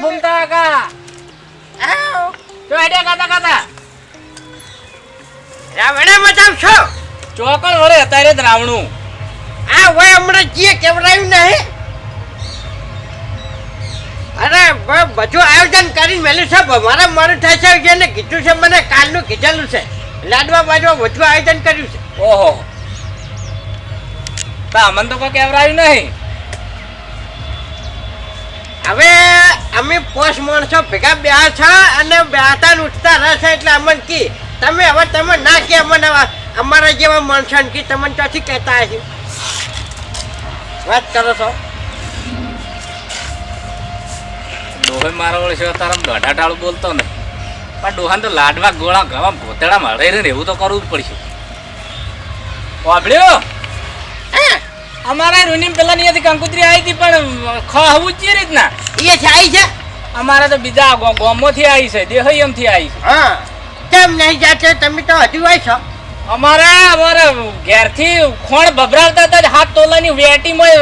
ભૂમતા કાકા. જો આઈડિયા કાતા કાતા. રાવણા મજામ છો ચોકડ વરે અત્યારે જ રાવણું. આ હોય હમણાં જે કેવડાયું નહીં અરે બધું આયોજન કરીને મેલું છે. મારા મારું થાય છે કે કીધું છે મને કાલનું કીધેલું છે. લાડવા બાજવા બધું આયોજન કર્યું છે. ઓહો. અમને તો કોઈ કેવડાયું નહીં. હવે અમે પોસ માણસો ભેગા બેહા છે અને બેહતા ને ઉઠતા રહેશે એટલે અમને કી તમે હવે તમે ના કે અમને હવે અમારા જેવા માણસો ને કી તમને ત્યાંથી કહેતા હશે? વાત કરો છો? ડોહે મારો વળી છે તારા દોઢા ટાળું બોલતો ને. પણ ડોહાને તો લાડવા ગોળા ગવા ભોતેડા મળે ને એવું તો કરવું જ પડશે. વાપડ્યો અમારા રૂની પેલા ની કંકુતરી આવી હતી પણ ખવું જ રીતના. એ છે આવી છે? અમારા તો બીજા ગોમો થી આવી છે દેહયમથી આવી છે. હા કેમ નહીં જાતે? તમે તો હજુ આવી છો. અમારા અમારા ઘેરથી ખોણ ભભરાવતા હતા હાથ તોલાની વેટીમાં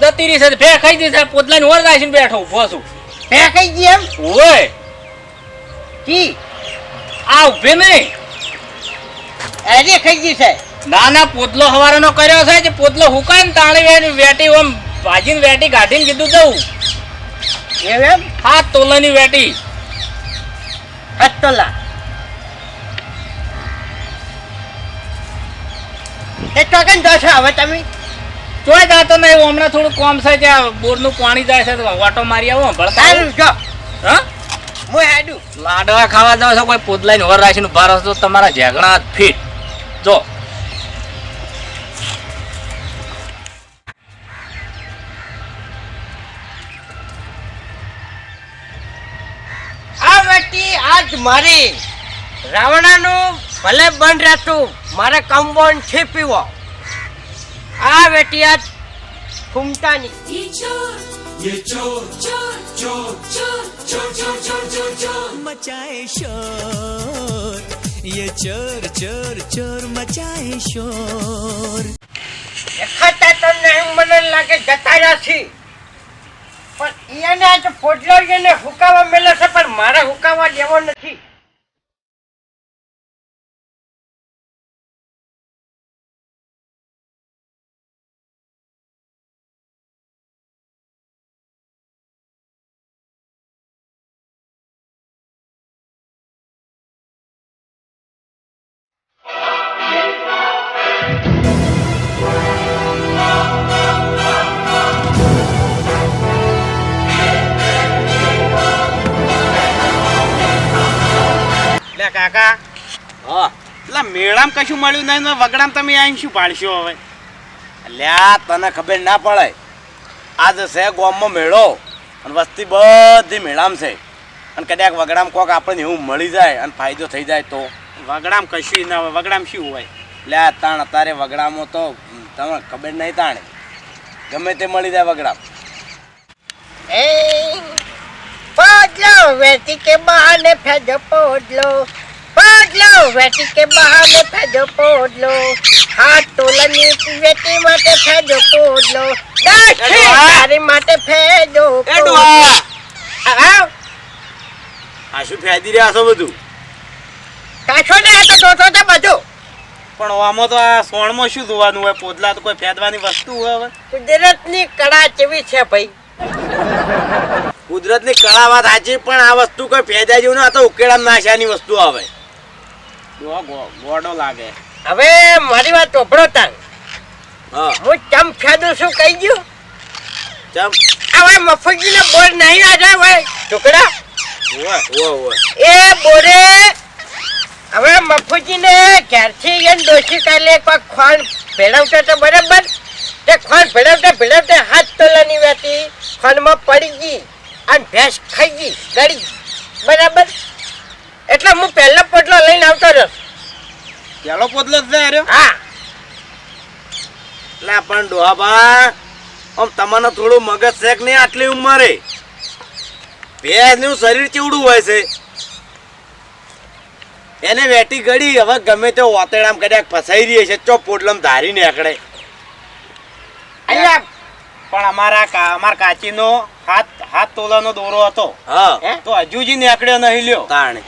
જતી રહી છે ભે ખાઈ દીધી છે પોતલાની ઓર નાખીને બેઠો ઊભો છું. બે ખાઈ ગઈ એમ? ઓય. કી? આ ઊભી નહીં. એને ખાઈ ગઈ છે. ના ના પોતલો હવારનો કર્યો છે જે પોતલો હુકાય ને તાણી વેટી ઓમ ભાજીને વેટી કાઢીને કીધું જવું એમ એમ? હાથ તોલાની વેટી. હત્તોલા એ તો જશો હવે તમે. જોઈ જાતો નહીં હમણાં થોડું કોમ છે ત્યાં બોરનું પાણી જાય છે વાટો મારી આવો ભળતા જો. હા? હું હેડું. લાડવા ખાવા જાવ છો કોઈ પોદલાઈને વર રાખીને ઊભા રહો તમારા ઝેગણા ફીટ. જો. આ વ્યક્તિ આજ મારી રાવણાનું ભલે બંધ રહેતું મારે કમ્પાઉન્ડ છે પીવો આ બેટી આજ ફૂમતાની ये चोर ये चोर चोर चोर चोर चोर चोर चोर चोर चोर मचाए शोर ये चोर चोर चोर मचाए शोर દેખાતા તો નહીં મને લાગે જતા રહ્યા છે પણ એને આજ પોટલો એને હુકાવા મેલે છે પણ મારે હુકાવા દેવો નથી હા મેળામાં કશું મળ્યું નહીં ને વગડામ તમે આઈને શું પાડશો હવે? લ્યા તને ખબર ના પડે. આજ છે ગોમમાં મેળો અને વસ્તી બધી મેળામ છે. અને કદાચ વગડામ કોક આપણને એવું મળી જાય અને ફાયદો થઈ જાય તો. વગડામ કશું ના હોય. વગડામ શું હોય? લ્યા તાણ અત્યારે વગડામાં તો તમને ખબર નહીં તાણે. ગમે તે મળી જાય વગડામ. એ પાડલો વેતી કે બહાને ફેજ પોટલો પોટલો વેટી કે બહાને ફેજો પોટલો હાથ તોલની વેટી માટે ફેજો પોટલો દાઢી તારી માટે ફેજો એ ડોહા! આવ આ શું ફેદી રહ્યા છો બધું? કાછો ને તો જોતો તો બધું. પણ આમાં તો આ સોણમાં શું જોવાનું હોય? પોદલા તો કોઈ ફેદવાની વસ્તુ હોય કુદરતની કળા કેવી છે ભાઈ? કુદરતની કળા વાત સાચી પણ આ વસ્તુ કોઈ ફેદા જેવું ના તો નાશા નાશાની વસ્તુ આવે. ગોડો લાગે. હવે મારી વાત ઓભળો તાર. હું. ચમ ફેદું છું કહી ગયું ચમ? હવે મફુજીને બોર નહીં આજે ભાઈ ઓય એ બોરે હવે મફુજીને ક્યારથી એને દોષી કાલે કોઈ ખોણ ભેળવતો તો બરાબર. તે ખોણ ભેળવતા ભેળવતા હાથ તોલાની વેતી ખોણમાં પડી ગઈ અને ભેંસ ખાઈ ગઈ ગળી બરાબર? એટલે હું પહેલો પોટલો લઈને આવતો રહ્યો. પહેલો પોટલો જ છે હા. એટલે પણ ડોહાબા આમ તમને થોડું મગજ શેક નહીં આટલી ઉંમરે? ભેંસનું શરીર ચીવડું હોય છે. એને વેટી ગળી હવે ગમે તે ઓતેડામ કદાચ ફસાઈ રહી છે ચો પોટલમ ધારી નીકળે. અહીંયા પણ અમારા અમાર અમારા કાચીનો હાથ હાથ તોલાનો દોરો હતો. હા? તો હજુ જી નીકળ્યો નહીં લ્યો. તાણે.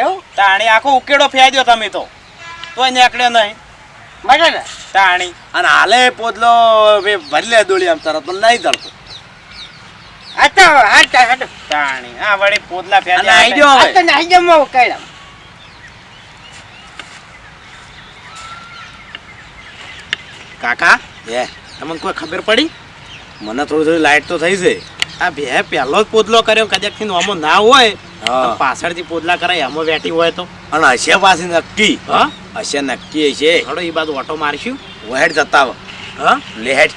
એવું તાણી આખો ઉકેડો ફેંદ્યો તમે તો. તોય નીકળ્યો નહીં. બને ને તાણી. અને હાલે પોતલો ભઈ ભરી લે દોડી આમ તરત પણ નહીં ધરતો તાણી આ વળી પોદલા હવે. કાકા? એ તમને કોઈ ખબર પડી? મને થોડી થોડી લાઈટ તો થઈ છે. આ બે પહેલો જ પોદલો કર્યો કદાચથી નોમો ના હોય. પાછળથી પોદલા કરાય અમે વેટી હોય તો. અને હશે પાછી નક્કી. હા? હશે નક્કી હશે. હડો એ બાજુ ઓટો મારશું. વહેડ જતા આવો. હા? લેહેડ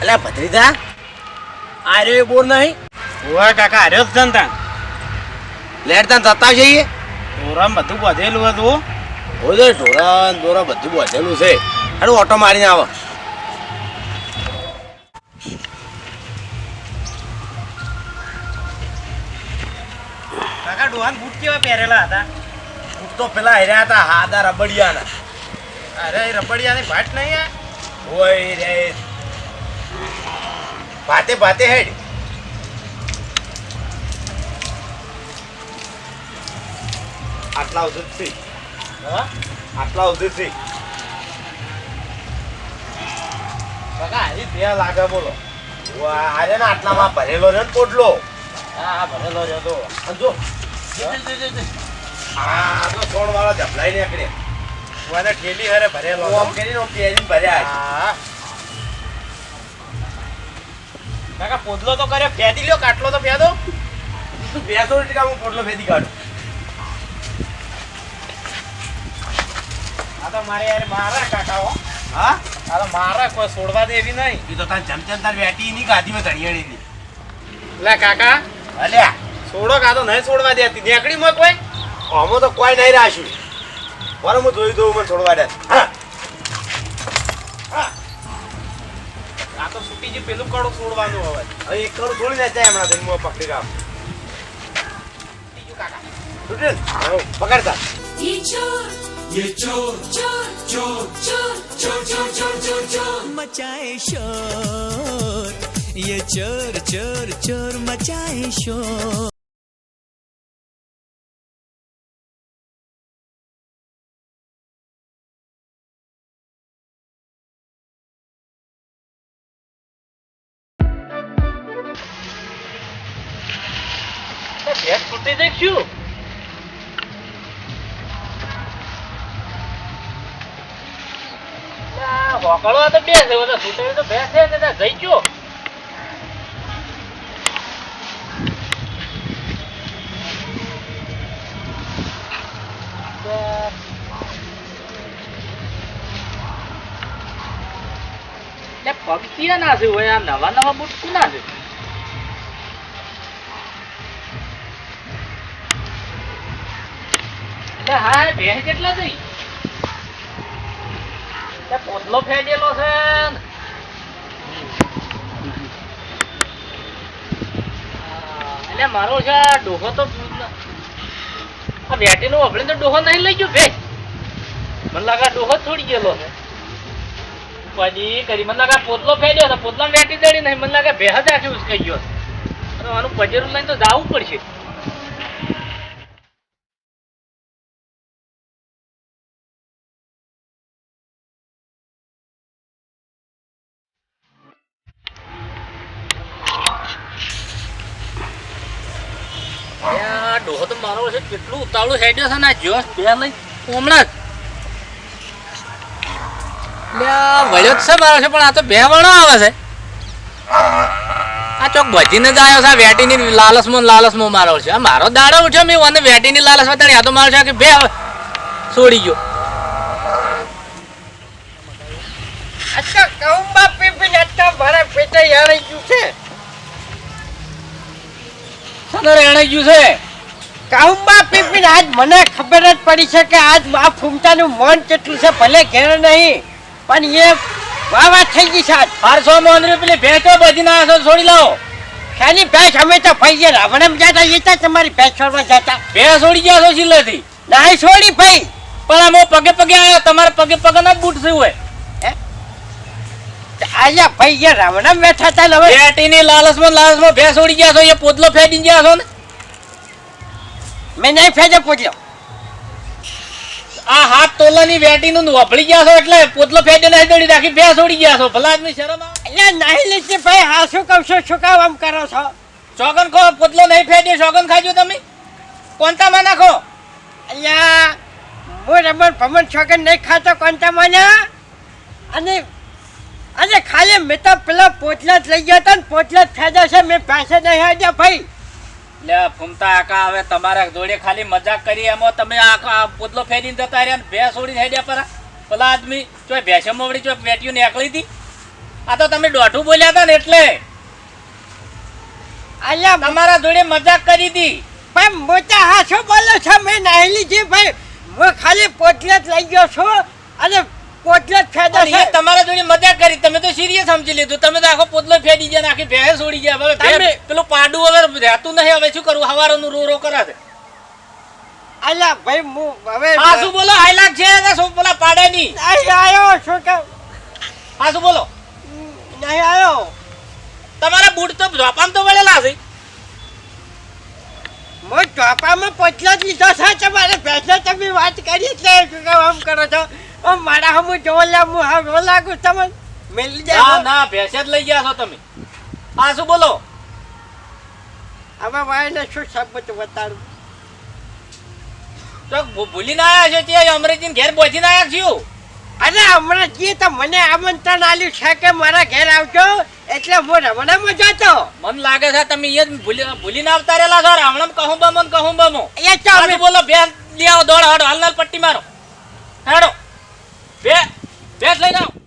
અલ્યા ભત્રીજા. આ એ બોર નહીં? ઓય કાકા આર્યો જ જનતા લેહેડ તને જતા જઈએ. ઓરામ બધું બધેલું હતું હોય તો ઢોરા દોરા બધું બધેલું છે. હેડું ઓટો મારીને આવો. કાકા ડોહાન બૂટ કેવા પહેરેલા હતા? બૂટ તો પેલા હેર્યા હતા હાદા રબડિયાના. અરે રબડિયાની ભાટ નહીં આ ઓય રે. ભાતે ભાતે હેડ. આટલા ઉધર હા? આટલા ઉધર છે કાકા હારી બે લાગે બોલો. વાહ આટલામાં ભરેલો છે ને પોટલો. હા ભરેલો છે તો. જો આ તો સોણ વાળા જપલાઈ નીકળે મને ઠેલી હારે ભરેલો ઓમ કરીને ઓમ પહેરીને ભર્યા કાકા પોદલો તો કર્યો ફેદી લ્યો કાટલો તો ફેદો બેસો ટકા હું પોટલો ફેરી કાઢું આ તો મારે યાર મારા કાકા હો. હા? આ તો મારા કોઈ છોડવા દેવી નહીં. એ તો તાર તાર વેટી ની ગાદીમાં ધણિયાણીની લે કાકા. અલ્યા. છોડો કા તો નહીં છોડવા દેતી નીકળી મોય કોઈ આમાં તો કોઈ નહીં રાખ્યું બરાબર હું જોઈ દઉં મને છોડવા દે હા આ તો છૂટી જે પેલું કડું છોડવાનું હવે હવે એક કરોડ થોડી ને જાય હમણાં તને હું પકડી રાખ બીજું કાકા છૂટેલ પકડતા ये चोर ये चोर चोर चोर चोर चोर चोर चोर चोर चोर मचाए शोर ये चोर चोर चोर मचाए शोर ભેંસ છૂટી જાય શું હોકળવા તો બે છે તો બેસે ને ત્યાં જઈ ગયો. પગથિયા ના છે હોય આ નવા નવા બુટ ના છે? ભેંસ પોતલો ફેંકેલો છે ડોહો તો આ વેટીનો વફડીને તો ડોહો નહીં લઈ ગયો બે મને લાગે ડોહો છોડી ગયેલો છે. પછી કરી, મને લાગે પોતલો ફેંક્યો છે પોતલા વેટી દડી નહીં, મને લાગે ભેહ જ આખી ઉસકાઈ ગયો છે. આનું પજેરું લઈને તો જવું પડશે. આ ડોહો તો મારો છે કેટલું ઉતાવળું હેડ્યો છે ને આ જોશ બે લઈ. હમણાં લે વળ્યો છે મારો છે પણ આ તો બે વણો આવે છે. આ ચોક ભજીને જ આવ્યો છે આ વેટીની લાલસમાં લાલસમાં મારો છે. આ મારો દાડો ઉઠ્યો મેં મને વેટીની લાલસ બતાડી આ તો મારો છે કે બે છોડી ગયો. અચ્છા તો બાપ પીપી અચ્છા મારા પેટે યાળી ગયું છે? સદર એણે ગયું છે? કાઉમ્બા પીપીન આજ મને ખબર જ પડી છે કે આજ આ ફૂમતાનું મન કેટલું છે ભલે ઘેર નહીં પણ એ વાવા થઈ ગઈ છે બારસો મોંદરી પેલી ભેંસો બધી ના છોડી લાવો. ખાલી ભેંસ? અમે તો ભાઈ રાવણમ જતા એ તો તમારી ભેંસ છોડવા જતા. ભેંસ છોડી ગયા છો સિલ્લેથી ના છોડી ભાઈ. પણ આમ પગે પગે આવ્યો તમારે પગે પગે ના બૂટ થયું હોય. આયા ભાઈ ગયા રાવણમ બેઠા હતા ને હવે. માં લાલચમાં લાલચમાં ભેંસ છોડી ગયા છો એ પોતલો ફેડી ગયા છો ને? મેં નહીં ફેજે પૂછ્યો. આ હાથ તોલાની વેટીનું વફળી ગયા છો એટલે પોતલો ફેજે નહીં દોડી રાખી ભેંસ ઉડી ગયા છો. ભલા આદમી શરમ અહીંયા નાહી લીધી ભાઈ હા શું કહું છો શું કામ આમ કરો છો? શોગન ખો પોતલો નહીં ફેજે શોગન ખાજો તમે. કોણતામાં નાખો. અહીંયા હું રમણ ભમણ છોકર નહીં ખાતો કોનતા મને અને અને ખાલી મેં તો પેલા પોટલા જ લઈ ગયા હતા ને પોટલા જ ખાધા છે મેં પાસે નહીં આવ્યા ભાઈ. લે ફૂમતા આકા હવે તમારા જોડે ખાલી મજાક કરી એમાં તમે આખા પુતલો ફેરીને જતા રહ્યા ને ભેંસ છોડીને હેડ્યા પરા. પેલા આદમી ચોય ભેંસે મોવડી ચોય પેટીઓ નીકળી હતી. આ તો તમે દોઢું બોલ્યા હતા ને એટલે. અલ્યા તમારા જોડે મજાક કરી હતી. પણ મોટા હા શું બોલો છો મેં નાહેલી છે ભાઈ. હું ખાલી પોટલે જ લઈ ગયો છું. અને પોટલા જ પણ છે તમારા જોડે મજાક કરી તમે તો સિરિયસ સમજી લીધું. તમે તો આખો પોતલો ફેડી ગયા આખી ભેંસ ઉડી ગયા. હવે તમે- પેલું પાડું હવે રહેતું નહીં. હવે શું કરું? હવારનું રો રો કરે છે. આલા ભાઈ મુ હવે આ શું બોલો હાઈલાક છે ને શું બોલા પાડે ની નહીં આયો શું કે આ શું બોલો. નહીં આયો તમારા બૂટ તો ઝોપામ તો વળેલા છે. હું ચોપામાં પોટલો જ લીધો છે તમારે ભેંસે તમે વાત કરી એટલે શું કામ આમ કરો છો? આમ મારા હમું જોલા મુ હું હા રો લાગુ તમને મેલી ના જાય ના ભેસે જ લઈ ગયા છો તમે. આ શું બોલો? હવે વાયને શું શબ્દ બતાડું તો ભૂલી ના આયા છો તે અમરેજી ઘેર પહોંચીને આયા છું? અરે હમણાં જે તો મને આમંત્રણ આલ્યું છે કે મારા ઘેર આવજો એટલે હું રમણામાં જતો. મન લાગે છે તમે એ ભૂલી ભૂલીને આવતા રહેલા છો રાવણમ કહું બમો કહું બમો એ શું બોલો બેન લઈ આવો દોડ હાડો હાલ પટ્ટી મારો. હેડો. બે બેસ લઈને આવો